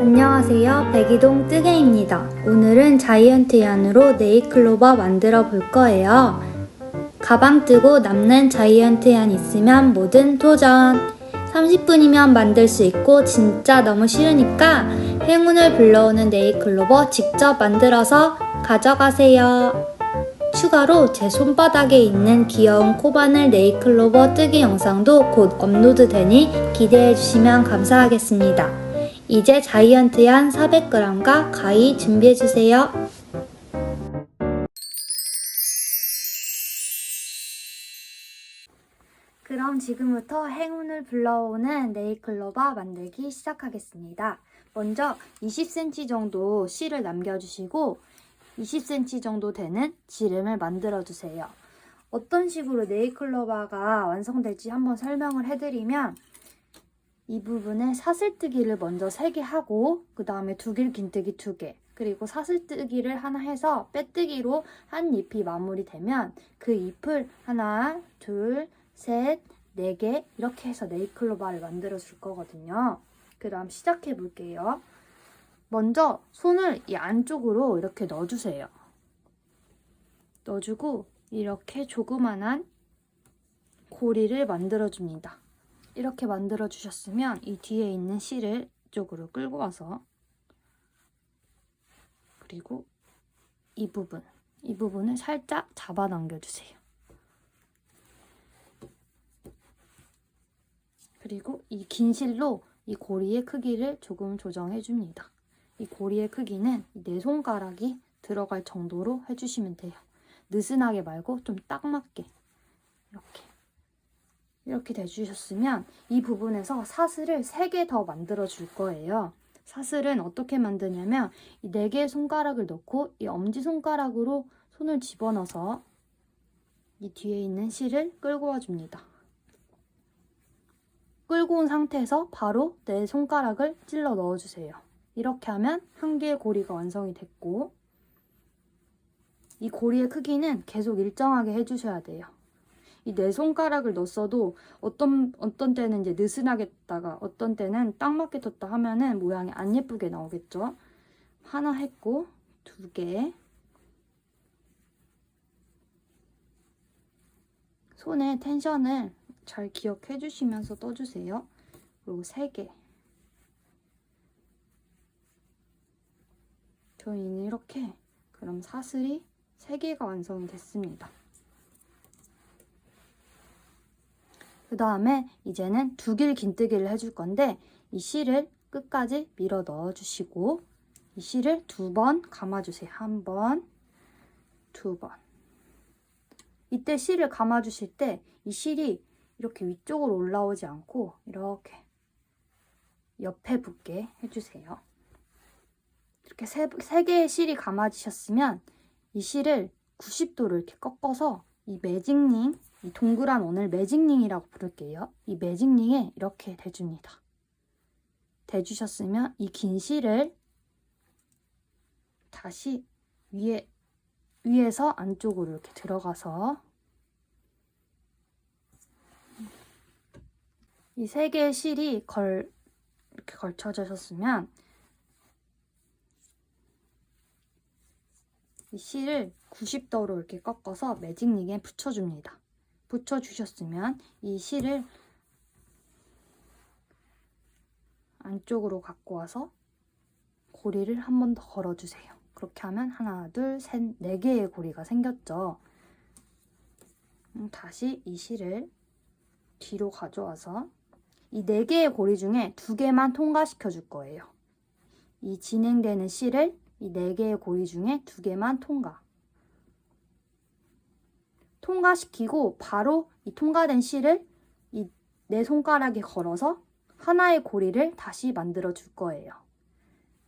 안녕하세요. 백이동 뜨개입니다. 오늘은 자이언트 얀으로 네일클로버 만들어 볼 거예요. 가방 뜨고 남는 자이언트 얀 있으면 뭐든 도전! 30분이면 만들 수 있고 진짜 너무 싫으니까 행운을 불러오는 네일클로버 직접 만들어서 가져가세요. 추가로 제 손바닥에 있는 귀여운 코바늘 네일클로버 뜨기 영상도 곧 업로드 되니 기대해 주시면 감사하겠습니다. 이제 자이언트 얀 400g과 가위 준비해 주세요. 그럼 지금부터 행운을 불러오는 네일클로버 만들기 시작하겠습니다. 먼저 20cm 정도 실을 남겨주시고 20cm 정도 되는 지름을 만들어 주세요. 어떤 식으로 네일클로버가 완성될지 한번 설명을 해드리면 이 부분에 사슬뜨기를 먼저 3개 하고 그 다음에 두길 긴뜨기 2개 그리고 사슬뜨기를 하나 해서 빼뜨기로 한 잎이 마무리되면 그 잎을 하나 둘 셋 네 개 이렇게 해서 네일클로바를 만들어 줄 거거든요. 그 다음 시작해 볼게요. 먼저 손을 이 안쪽으로 이렇게 넣어주세요. 넣어주고 이렇게 조그만한 고리를 만들어줍니다. 이렇게 만들어 주셨으면 이 뒤에 있는 실을 이쪽으로 끌고 와서 그리고 이 부분, 이 부분을 살짝 잡아 당겨주세요. 그리고 이 긴 실로 이 고리의 크기를 조금 조정해 줍니다. 이 고리의 크기는 내 손가락이 들어갈 정도로 해주시면 돼요. 느슨하게 말고 좀 딱 맞게 이렇게 이렇게 돼주셨으면 이 부분에서 사슬을 3개 더 만들어 줄 거예요. 사슬은 어떻게 만드냐면 이 4개의 손가락을 넣고 이 엄지손가락으로 손을 집어넣어서 이 뒤에 있는 실을 끌고 와줍니다. 끌고 온 상태에서 바로 내 손가락을 찔러 넣어주세요. 이렇게 하면 한 개의 고리가 완성이 됐고 이 고리의 크기는 계속 일정하게 해주셔야 돼요. 이 네 손가락을 넣었어도 어떤 어떤 때는 이제 느슨하게 뒀다가 어떤 때는 딱 맞게 뒀다 하면은 모양이 안 예쁘게 나오겠죠. 하나 했고 두 개. 손에 텐션을 잘 기억해 주시면서 떠주세요. 그리고 세 개. 저희는 이렇게 그럼 사슬이 세 개가 완성이 됐습니다. 그 다음에 이제는 두 길 긴뜨기를 해줄 건데 이 실을 끝까지 밀어 넣어 주시고 이 실을 두 번 감아주세요. 한 번, 두 번. 이때 실을 감아주실 때 이 실이 이렇게 위쪽으로 올라오지 않고 이렇게 옆에 붙게 해주세요. 이렇게 세, 세 개의 실이 감아지셨으면 이 실을 90도로 이렇게 꺾어서 이 매직링 이 동그란 원을 매직링이라고 부를게요. 이 매직링에 이렇게 대줍니다. 대주셨으면 이 긴 실을 다시 위에 위에서 안쪽으로 이렇게 들어가서 이 세 개의 실이 걸 이렇게 걸쳐졌으면 이 실을 90도로 이렇게 꺾어서 매직링에 붙여줍니다. 붙여주셨으면 이 실을 안쪽으로 갖고 와서 고리를 한 번 더 걸어주세요. 그렇게 하면 하나, 둘, 셋, 네 개의 고리가 생겼죠. 음, 다시 이 실을 뒤로 가져와서 이 네 개의 고리 중에 두 개만 통과시켜 줄 거예요. 이 진행되는 실을 이 네 개의 고리 중에 두 개만 통과. 통과시키고 바로 이 통과된 실을 이내 손가락에 걸어서 하나의 고리를 다시 만들어 줄 거예요.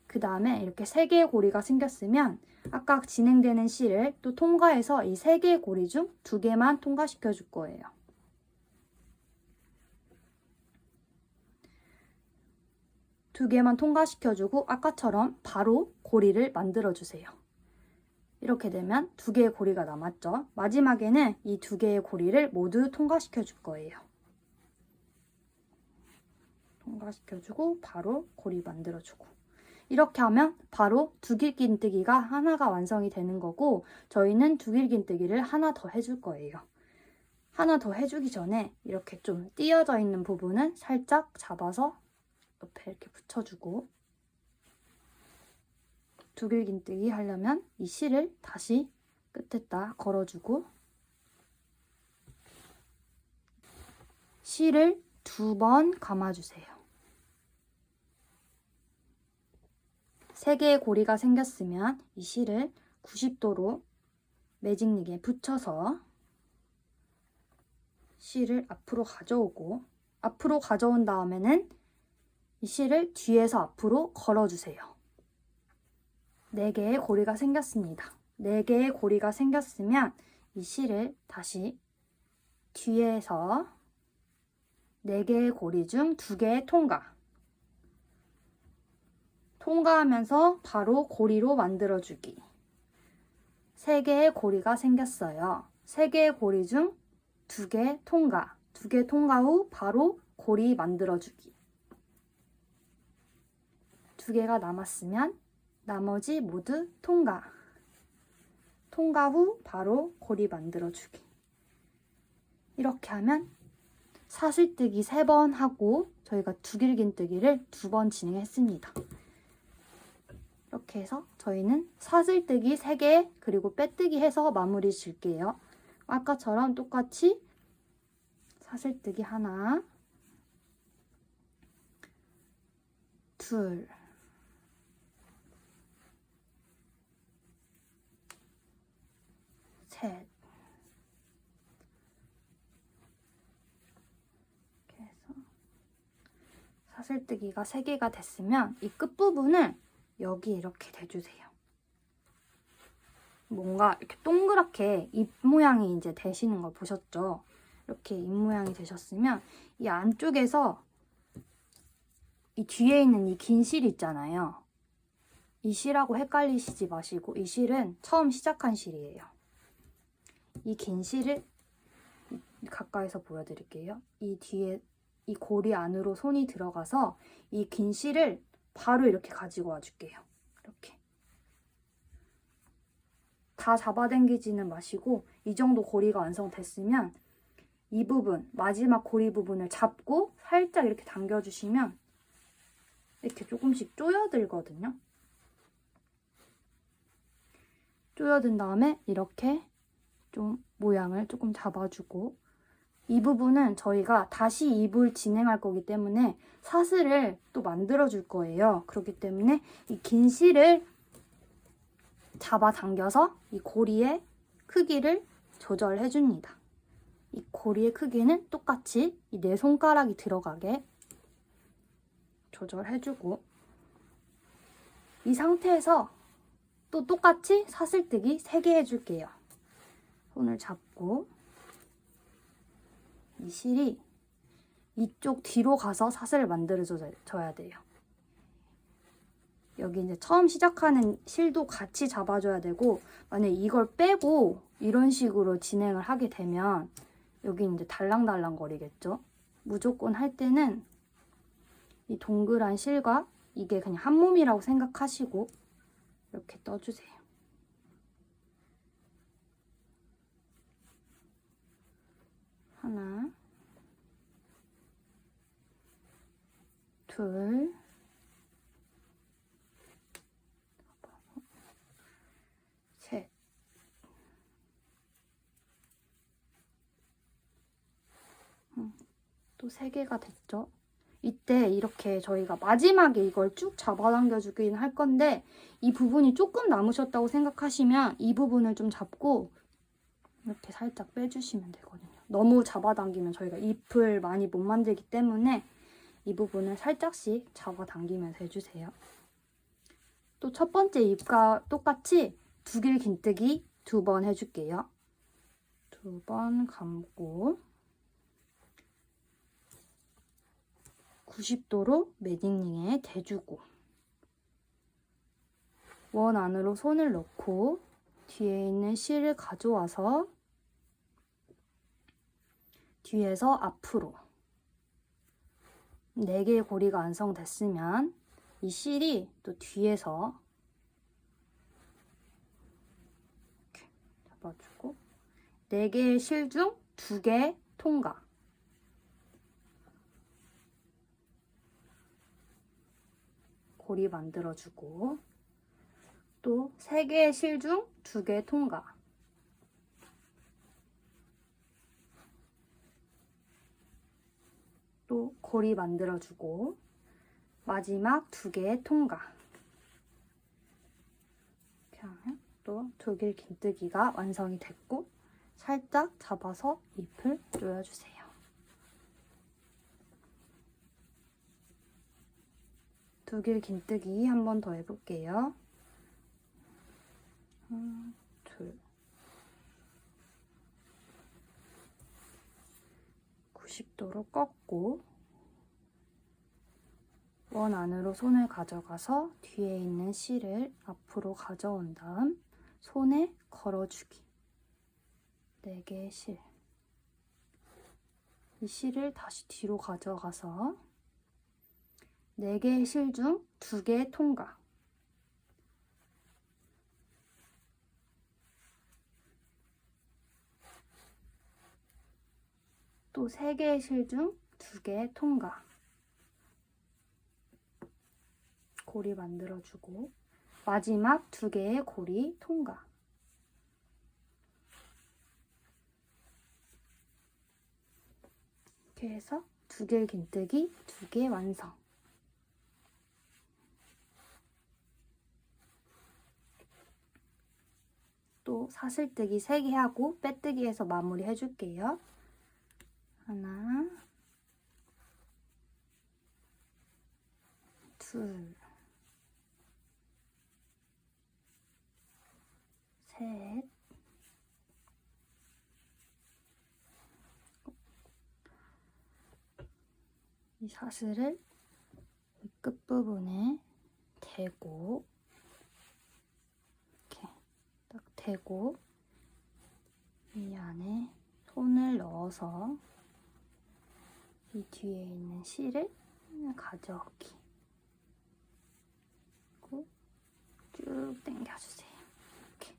그 다음에 이렇게 세 개의 고리가 생겼으면 아까 진행되는 실을 또 통과해서 이 세 개의 고리 중 두 개만 통과시켜 줄 거예요. 두 개만 통과시켜주고 아까처럼 바로 고리를 만들어 주세요. 이렇게 되면 두 개의 고리가 남았죠. 마지막에는 이 두 개의 고리를 모두 통과시켜 줄 거예요. 통과시켜주고 바로 고리 만들어주고 이렇게 하면 바로 두길긴뜨기가 하나가 완성이 되는 거고 저희는 두길긴뜨기를 하나 더 해줄 거예요. 하나 더 해주기 전에 이렇게 좀 띄어져 있는 부분은 살짝 잡아서 옆에 이렇게 붙여주고 두길긴뜨기 하려면 이 실을 다시 끝에다 걸어주고 실을 두 번 감아주세요. 세 개의 고리가 생겼으면 이 실을 90도로 매직lig에 붙여서 실을 앞으로 가져오고 앞으로 가져온 다음에는 이 실을 뒤에서 앞으로 걸어주세요. 네 개의 고리가 생겼습니다. 네 개의 고리가 생겼으면 이 실을 다시 뒤에서 네 개의 고리 중두 개의 통과. 통과하면서 바로 고리로 만들어주기. 세 개의 고리가 생겼어요. 세 개의 고리 중두개 통과. 두개 통과 후 바로 고리 만들어주기. 두 개가 남았으면 나머지 모두 통과. 통과 후 바로 고리 만들어주기. 이렇게 하면 사슬뜨기 세 번 하고 저희가 두길긴뜨기를 두 번 진행했습니다. 이렇게 해서 저희는 사슬뜨기 3개 그리고 빼뜨기 해서 마무리 줄게요. 아까처럼 똑같이 사슬뜨기 하나 둘 셋. 이렇게 해서 사슬뜨기가 3개가 됐으면 이 끝부분을 여기 이렇게 대주세요. 뭔가 이렇게 동그랗게 입 모양이 이제 되시는 걸 보셨죠? 이렇게 입 모양이 되셨으면 이 안쪽에서 이 뒤에 있는 이 긴 실 있잖아요. 이 실하고 헷갈리시지 마시고 이 실은 처음 시작한 실이에요. 이 긴 실을 가까이서 보여드릴게요. 이 뒤에 이 고리 안으로 손이 들어가서 이 긴 실을 바로 이렇게 가지고 와줄게요. 이렇게. 다 잡아당기지는 마시고 이 정도 고리가 완성됐으면 이 부분, 마지막 고리 부분을 잡고 살짝 이렇게 당겨주시면 이렇게 조금씩 쪼여들거든요. 쪼여든 다음에 이렇게 좀 모양을 조금 잡아주고 이 부분은 저희가 다시 입을 진행할 거기 때문에 사슬을 또 만들어 줄 거예요. 그렇기 때문에 이 긴 실을 잡아당겨서 이 고리의 크기를 조절해 줍니다. 이 고리의 크기는 똑같이 이 네 손가락이 들어가게 조절해 주고 이 상태에서 또 똑같이 사슬뜨기 3개 해줄게요. 손을 잡고 이 실이 이쪽 뒤로 가서 사슬을 만들어줘야 돼요. 여기 이제 처음 시작하는 실도 같이 잡아줘야 되고 만약에 이걸 빼고 이런 식으로 진행을 하게 되면 여기 이제 달랑달랑 거리겠죠. 무조건 할 때는 이 동그란 실과 이게 그냥 한 몸이라고 생각하시고 이렇게 떠주세요. 하나, 둘, 셋, 음, 또세 개가 됐죠? 이때 이렇게 저희가 마지막에 이걸 쭉 잡아당겨 주긴 할 건데 이 부분이 조금 남으셨다고 생각하시면 이 부분을 좀 잡고 이렇게 살짝 빼주시면 되거든요. 너무 잡아당기면 저희가 잎을 많이 못 만들기 때문에 이 부분을 살짝씩 잡아당기면서 해주세요. 또 첫 번째 잎과 똑같이 두 길 긴뜨기 두 번 해줄게요. 두 번 감고 90도로 매직링에 대주고 원 안으로 손을 넣고 뒤에 있는 실을 가져와서 뒤에서 앞으로 4개의 고리가 완성됐으면 이 실이 또 뒤에서 이렇게 잡아주고 네 개의 실중두개 통과. 고리 만들어주고 또세 개의 실중두개 통과. 또 고리 만들어주고 마지막 두 개의 통과. 이렇게 하면 또 독일 긴뜨기가 완성이 됐고 살짝 잡아서 잎을 조여주세요. 독일 긴뜨기 한 번 더 해볼게요. 하나, 둘. 90도로 꺾고 원 안으로 손을 가져가서 뒤에 있는 실을 앞으로 가져온 다음 손에 걸어주기. 4개의 실. 이 실을 다시 뒤로 가져가서 4개의 실 중 2개 통과. 또 3개의 실 중 2개 통과. 고리 만들어주고 마지막 2개의 고리 통과. 이렇게 해서 두 개의 긴뜨기 두개 완성. 또 사슬뜨기 3개 하고 빼뜨기 해서 마무리 해줄게요. 하나, 둘, 셋, 이 사슬을 이 끝부분에 대고 이렇게 딱 대고 이 안에 손을 넣어서 이 뒤에 있는 실을 가져오기. 그리고 쭉 당겨주세요. 이렇게.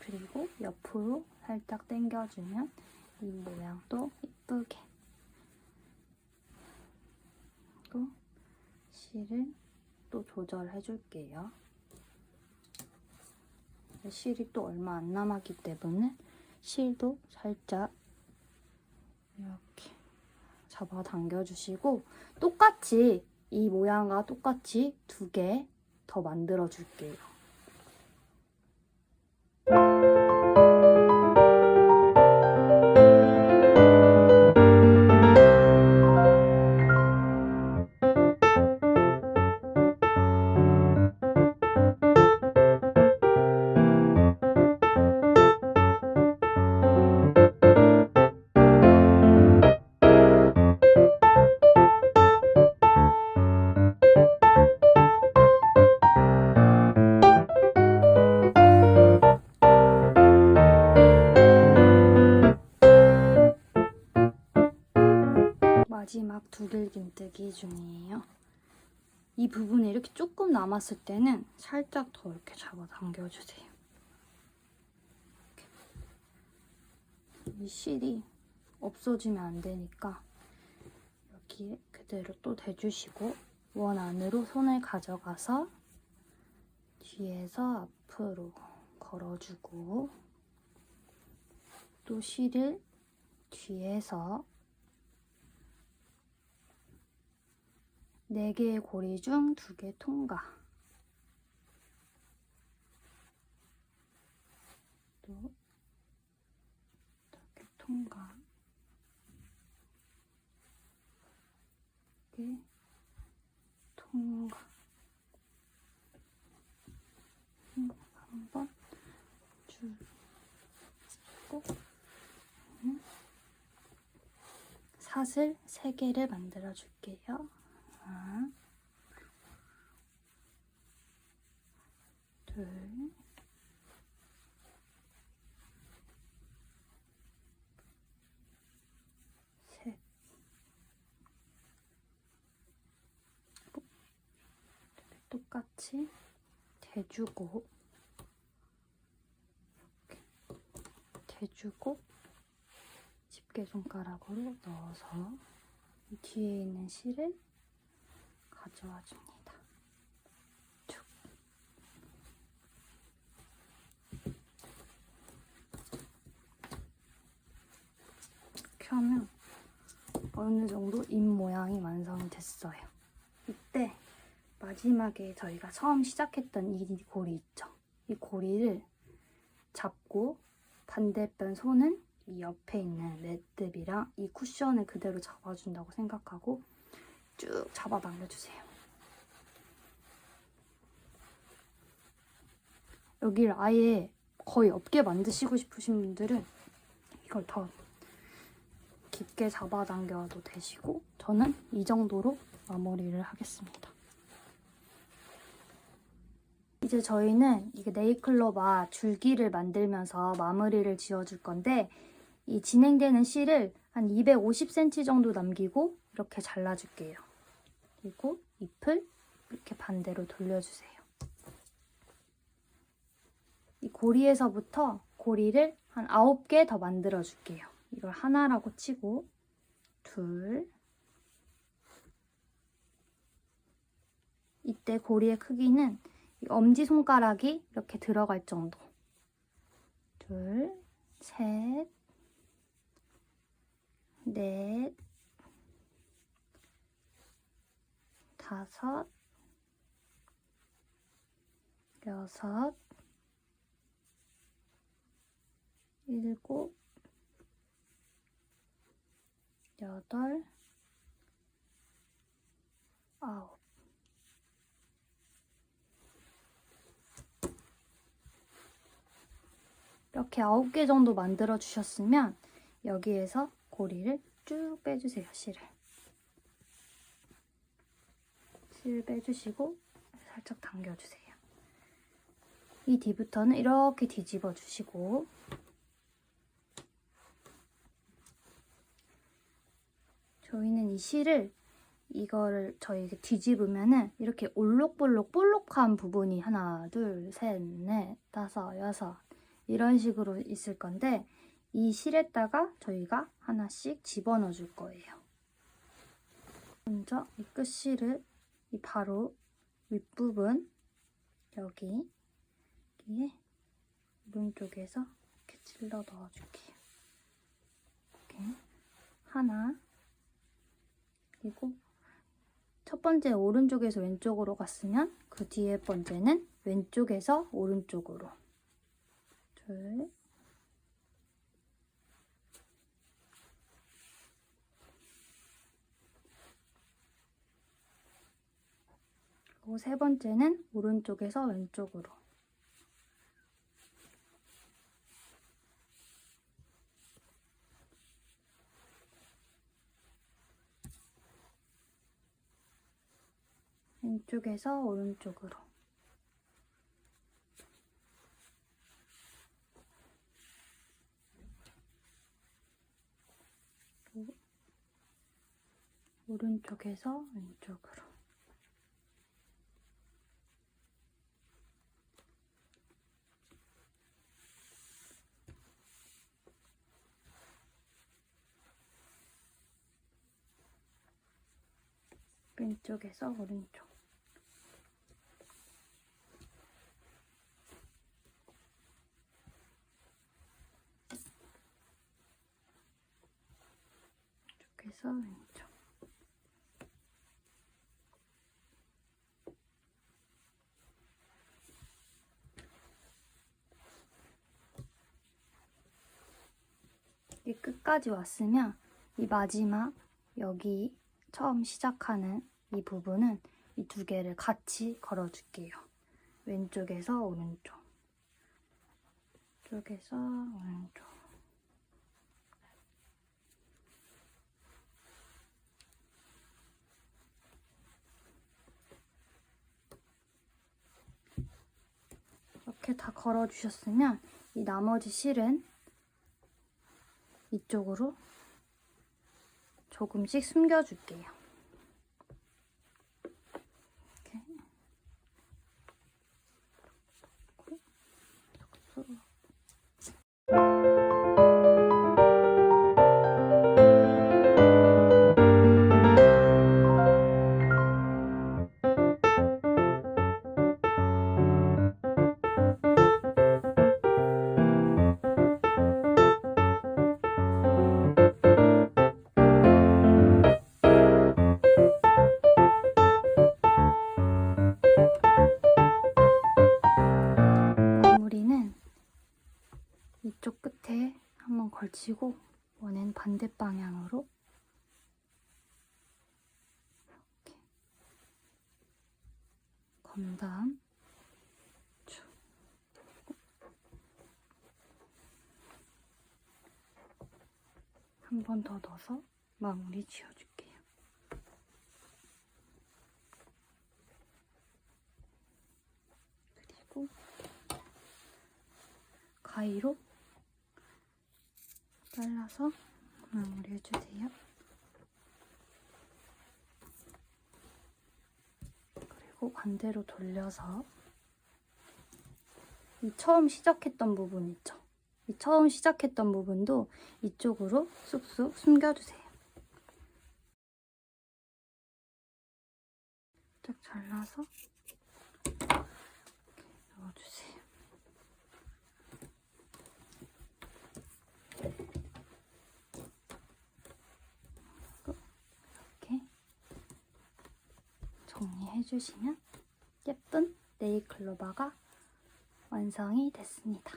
그리고 옆으로 살짝 당겨주면 이 모양도 이쁘게. 또 실을 또 조절해 줄게요. 실이 또 얼마 안 남았기 때문에 실도 살짝 이렇게 잡아당겨 주시고 똑같이 이 모양과 똑같이 두 개 더 만들어 줄게요. 두들긴뜨기 중이에요. 이 부분에 이렇게 조금 남았을 때는 살짝 더 이렇게 잡아 당겨주세요. 이렇게. 이 실이 없어지면 안 되니까 여기에 그대로 또 대주시고 원 안으로 손을 가져가서 뒤에서 앞으로 걸어주고 또 실을 뒤에서 네 개의 고리 중두개 통과. 또 이렇게 통과. 이렇게 통과. 한번 줄고 사슬 세 개를 만들어 줄게요. 둘, 셋, 같이 대주고 대주고 집게 손가락으로 넣어서 이 뒤에 있는 실을 가져와 줍니다. 쭉. 이렇게 하면 어느 정도 입 모양이 완성이 됐어요. 이때 마지막에 저희가 처음 시작했던 이 고리 있죠? 이 고리를 잡고 반대편 손은 이 옆에 있는 매듭이랑 이 쿠션을 그대로 잡아준다고 생각하고 쭉 잡아 당겨주세요. 여기를 아예 거의 없게 만드시고 싶으신 분들은 이걸 더 깊게 잡아당겨도 되시고 저는 이 정도로 마무리를 하겠습니다. 이제 저희는 이게 네이클로바 줄기를 만들면서 마무리를 지어줄 건데 이 진행되는 실을 한 250cm 정도 남기고 이렇게 잘라줄게요. 그리고 잎을 이렇게 반대로 돌려주세요. 이 고리에서부터 고리를 한 9개 더 만들어 줄게요. 이걸 하나라고 치고 둘 이때 고리의 크기는 이 엄지손가락이 이렇게 들어갈 정도 둘, 셋, 넷, 다섯, 여섯, 일곱, 여덟, 아홉. 이렇게 아홉 개 정도 만들어 주셨으면 여기에서 고리를 쭉 빼주세요, 실을. 실 빼주시고 살짝 당겨주세요. 이 뒤부터는 이렇게 뒤집어 주시고 저희는 이 실을 이거를 저희 뒤집으면은 이렇게 올록볼록 볼록한 부분이 하나, 둘, 셋, 넷, 다섯, 여섯 이런 식으로 있을 건데 이 실에다가 저희가 하나씩 집어넣어 줄 거예요. 먼저 이 끝실을 이 바로 윗부분 여기 여기에 오른쪽에서 이렇게 찔러 넣어줄게요. 이렇게 하나 그리고 첫 번째 오른쪽에서 왼쪽으로 갔으면 그 뒤에 번째는 왼쪽에서 오른쪽으로 둘 그리고 세 번째는 오른쪽에서 왼쪽으로. 왼쪽에서 오른쪽으로. 오른쪽에서 왼쪽으로 왼쪽에서 오른쪽. 왼쪽에서 왼쪽. 이 끝까지 왔으면 이 마지막 여기 처음 시작하는 이 부분은 이 두 개를 같이 걸어줄게요. 왼쪽에서 오른쪽, 쪽에서 오른쪽. 이렇게 다 걸어주셨으면 이 나머지 실은 이쪽으로 조금씩 숨겨줄게요. 방향으로. 이렇게. 검다음 쭉. 한 번 더 넣어서 마무리 지어줄게요. 그리고 가위로 잘라서 마무리해주세요. 그리고 반대로 돌려서 이 처음 시작했던 부분 있죠? 이 처음 시작했던 부분도 이쪽으로 쑥쑥 숨겨주세요. 쫙 잘라서 해주시면 예쁜 네일클로버가 완성이 됐습니다.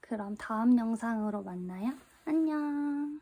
그럼 다음 영상으로 만나요. 안녕!